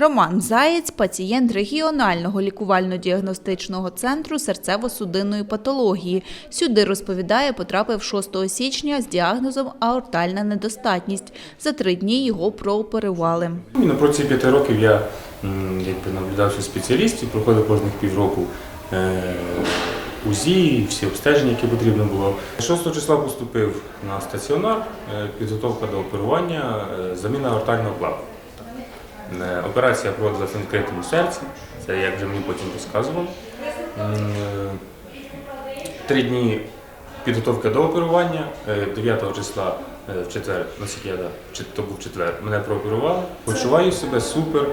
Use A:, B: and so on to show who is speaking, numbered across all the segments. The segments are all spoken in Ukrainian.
A: Роман Заєць, пацієнт регіонального лікувально-діагностичного центру серцево-судинної патології. Сюди розповідає, потрапив 6 січня з діагнозом аортальна недостатність. За три дні його прооперували.
B: Ну, на протязі п'яти років я якби, наблюдався спеціалістів, проходив кожних півроку е, УЗІ, всі обстеження, які потрібно було. 6 числа поступив на стаціонар, е, підготовка до оперування, е, заміна аортального клапана. Е, Операція проводилася в відкритому серці, це як вже мені потім розказували. Е, Три дні підготовка до оперування, е, 9 числа е, в четвер, наскільки я то був четвер, мене прооперували. Почуваю себе супер.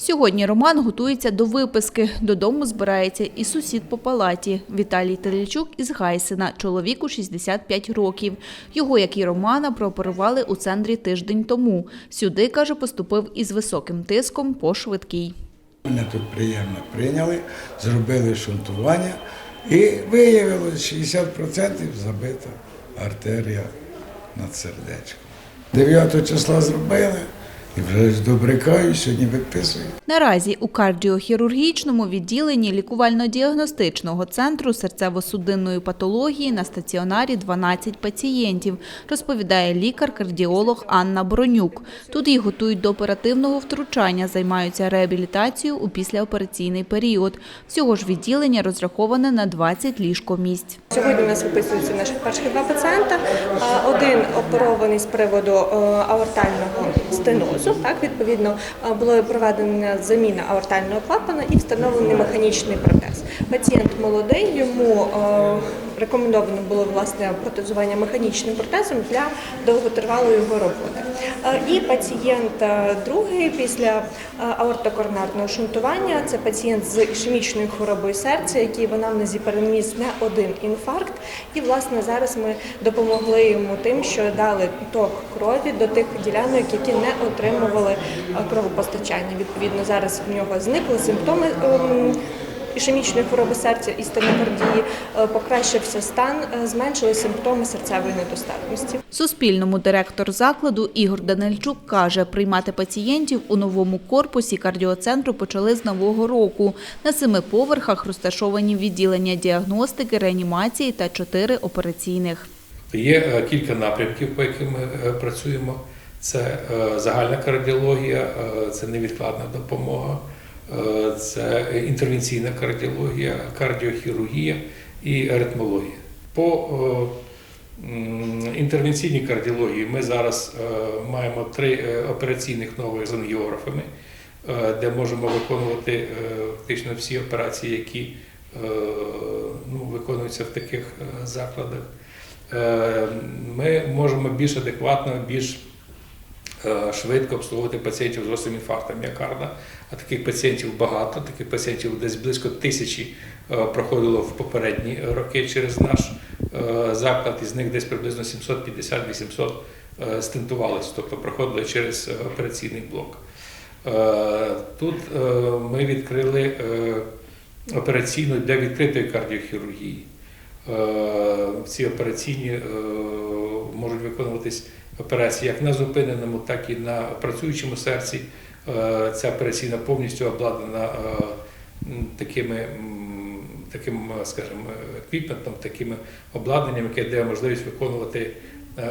A: Сьогодні Роман готується до виписки. Додому збирається і сусід по палаті Віталій Телічук із Гайсина, чоловіку 65 років. Його, як і Романа, прооперували у центрі тиждень тому. Сюди, каже, поступив із високим тиском по швидкій.
C: Мене тут приємно прийняли, зробили шунтування і виявилось 60% забита артерія над сердечком. 9 числа зробили і вже добрикаю, сьогодні виписую.
A: Наразі у кардіохірургічному відділенні лікувально-діагностичного центру серцево-судинної патології на стаціонарі 12 пацієнтів, розповідає лікар-кардіолог Анна Бронюк. Тут їх готують до оперативного втручання, займаються реабілітацією у післяопераційний період. Всього ж відділення розраховане на 20 ліжкомісць.
D: Сьогодні у нас виписуються наші перші два пацієнта. А, Один оперований з приводу е, аортального стенозу. Так, відповідно, е, було проведена заміна аортального клапана і встановлений механічний протез. Пацієнт молодий, йому е, рекомендовано було власне протезування механічним протезом для довготривалої його роботи. Е, І пацієнт е, другий після е, аортокоронарного шунтування це пацієнт з ішемічною хворобою серця, який в анамнезі переніс не один інфаркт. І власне зараз ми допомогли йому тим, що дали ток крові до тих ділянок, які не отримували кровопостачання. Відповідно, зараз в нього зникли симптоми. Ем, Ішемічної хвороби серця і стенокардії е, покращився стан, е, зменшили симптоми серцевої недостатності.
A: Суспільному директор закладу Ігор Данильчук каже, приймати пацієнтів у новому корпусі кардіоцентру почали з нового року. На семи поверхах розташовані відділення діагностики, реанімації та чотири операційних.
E: Є е, кілька напрямків, по яким ми працюємо. Це загальна кардіологія, це невідкладна допомога, це інтервенційна кардіологія, кардіохірургія і аритмологія. По е, інтервенційній кардіології ми зараз е, маємо три е, операційних нових з ангіографами, е, де можемо виконувати е, фактично всі операції, які е, ну, виконуються в таких е, закладах. Е, Ми можемо більш адекватно, більш е, швидко обслуговувати пацієнтів з гострим інфарктом міокарда. А таких пацієнтів багато, таких пацієнтів десь близько тисячі е, проходило в попередні роки через наш е, заклад, із них десь приблизно 750-800 е, стентувалися, тобто проходили через е, операційний блок. Е, Тут е, ми відкрили е, операційну для відкритої кардіохірургії. Е, ці операційні е, можуть виконуватись операції як на зупиненому, так і на працюючому серці. Е, Ця операційна повністю обладнана е, такими, таким, е, скажімо, еквіпментом, такими обладнанням, яке дає можливість виконувати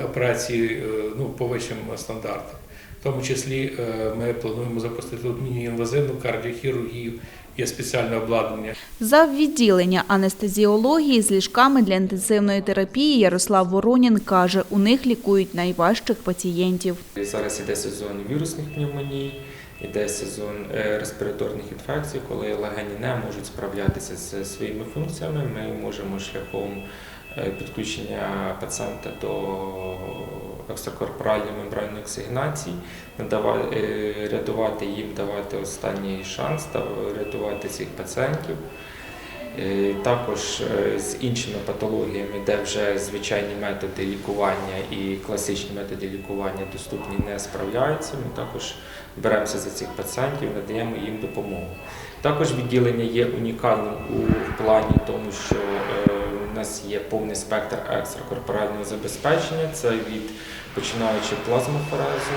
E: операції ну, по вищим стандартам. В тому числі ми плануємо запустити міні-інвазивну кардіохірургію, є спеціальне обладнання.
A: За відділення анестезіології з ліжками для інтенсивної терапії Ярослав Воронін каже, у них лікують найважчих пацієнтів.
F: Зараз іде сезон вірусних пневмоній, іде сезон е, респіраторних інфекцій, коли легені не можуть справлятися з своїми функціями. Ми можемо шляхом е, підключення пацієнта до екстракорпоральної мембранної оксигенації, е, рятувати їм, давати останній шанс рятувати цих пацієнтів. Е, Також е, з іншими патологіями, де вже звичайні методи лікування і класичні методи лікування доступні не справляються. Ми також беремося за цих пацієнтів, надаємо їм допомогу. Також відділення є унікальним у плані тому, що нас є повний спектр екстракорпорального забезпечення. Це від починаючи плазмофорезу,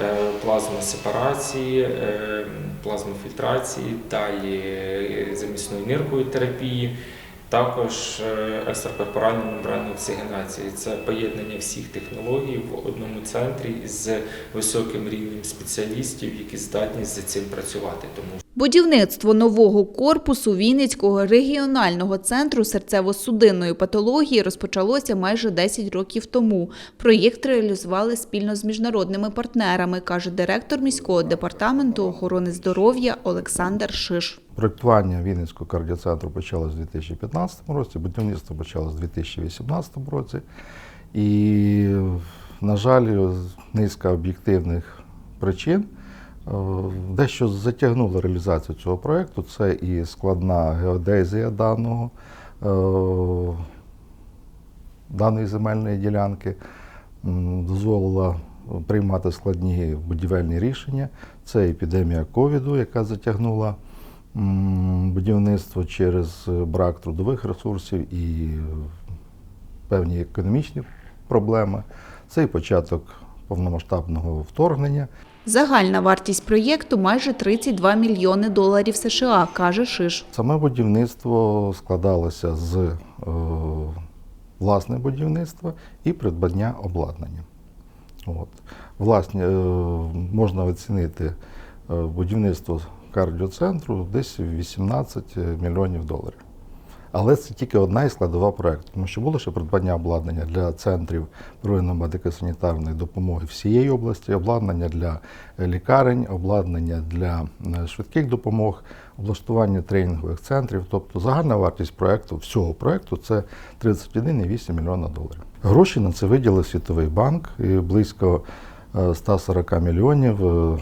F: е, плазмосепарації, е, плазмофільтрації, далі е, замісною ниркою терапії. Також е, екстракорпоральну мембранну оксигенації. Це поєднання всіх технологій в одному центрі з високим рівнем спеціалістів, які здатні з цим працювати. Тому
A: Будівництво нового корпусу Вінницького регіонального центру серцево-судинної патології розпочалося майже 10 років тому. Проєкт реалізували спільно з міжнародними партнерами, каже директор міського департаменту охорони здоров'я Олександр Шиш.
G: Проєктування Вінницького кардіоцентру почалось у 2015 році, будівництво почалось у 2018 році. І, на жаль, низка об'єктивних причин дещо затягнуло реалізацію цього проєкту. Це і складна геодезія даного, е, даної земельної ділянки, дозволила приймати складні будівельні рішення. Це епідемія ковіду, яка затягнула будівництво через брак трудових ресурсів і певні економічні проблеми. Це і початок повномасштабного вторгнення.
A: Загальна вартість проєкту майже 32 мільйони доларів США, каже Шиш.
G: Саме будівництво складалося з е, власне будівництва і придбання обладнання. От. Власне, е, можна оцінити е, будівництво кардіоцентру десь 18 мільйонів доларів. Але це тільки одна із складова проєкту, тому що було ще придбання обладнання для центрів первинної медико-санітарної допомоги всієї області, обладнання для е, лікарень, обладнання для е, швидких допомог, облаштування тренінгових центрів. Тобто загальна вартість проєкту, всього проєкту це 31,8 мільйона доларів. Гроші на це виділив Світовий банк і близько е, 140 мільйонів е,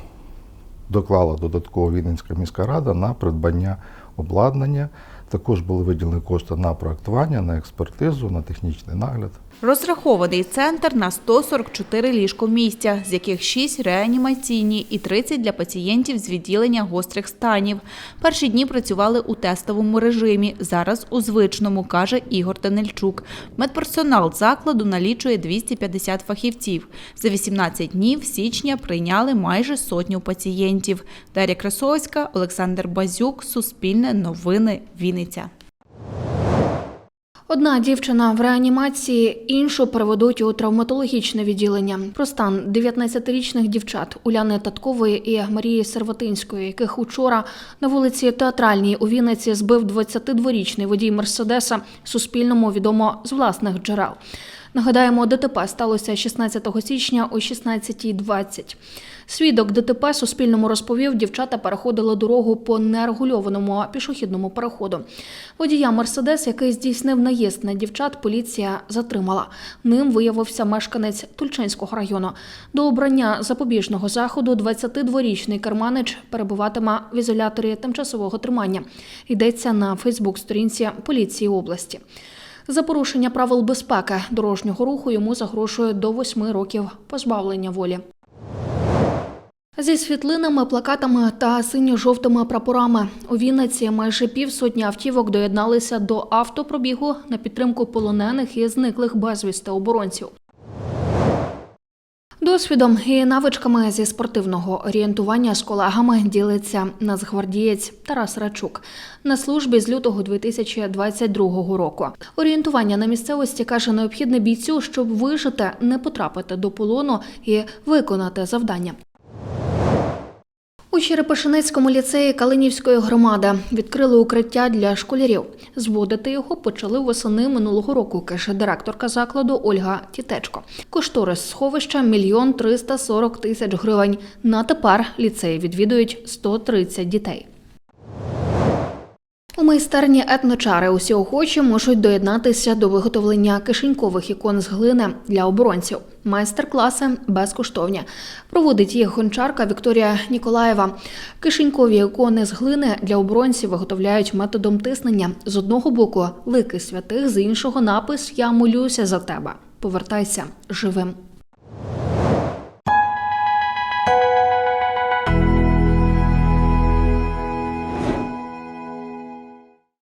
G: доклала додатково Віденська міська рада на придбання обладнання. Також були виділені кошти на проектування, на експертизу, на технічний нагляд.
A: Розрахований центр на 144 ліжкомістя, з яких 6 реанімаційні і 30 для пацієнтів з відділення гострих станів. Перші дні працювали у тестовому режимі, зараз у звичному, каже Ігор Данильчук. Медперсонал закладу налічує 250 фахівців. За 18 днів січня прийняли майже сотню пацієнтів. Дар'я Красовська, Олександр Базюк, Суспільне новини, Вінниця.
H: Одна дівчина в реанімації, іншу переведуть у травматологічне відділення. Про стан 19-річних дівчат Уляни Таткової і Марії Серватинської, яких учора на вулиці Театральній у Вінниці збив 22-річний водій Мерседеса, Суспільному відомо з власних джерел. Нагадаємо, ДТП сталося 16 січня о 16.20. Свідок ДТП Суспільному розповів, дівчата переходили дорогу по нерегульованому пішохідному переходу. Водія Мерседес, який здійснив наїзд на дівчат, поліція затримала. Ним виявився мешканець Тульчинського району. До обрання запобіжного заходу 22-річний керманич перебуватиме в ізоляторі тимчасового тримання. Йдеться на Фейсбук-сторінці поліції області. За порушення правил безпеки дорожнього руху йому загрожує до восьми років позбавлення волі. Зі світлинами, плакатами та синьо-жовтими прапорами у Вінниці майже півсотні автівок доєдналися до автопробігу на підтримку полонених і зниклих безвісти оборонців. Досвідом і навичками зі спортивного орієнтування з колегами ділиться нацгвардієць Тарас Рачук на службі з лютого 2022 року. Орієнтування на місцевості каже необхідне бійцю, щоб вижити, не потрапити до полону і виконати завдання. У Черепашинецькому ліцеї Калинівської громади відкрили укриття для школярів. Зводити його почали восени минулого року, каже директорка закладу Ольга Тітечко. Кошторис сховища – мільйон триста сорок тисяч гривень. На тепер ліцеї відвідують 130 дітей. У майстерні етночари усі охочі можуть доєднатися до виготовлення кишенькових ікон з глини для оборонців. Майстер-класи безкоштовні. Проводить їх гончарка Вікторія Ніколаєва. Кишенькові ікони з глини для оборонців виготовляють методом тиснення. З одного боку лики святих, з іншого напис Я молюся за тебе. Повертайся живим.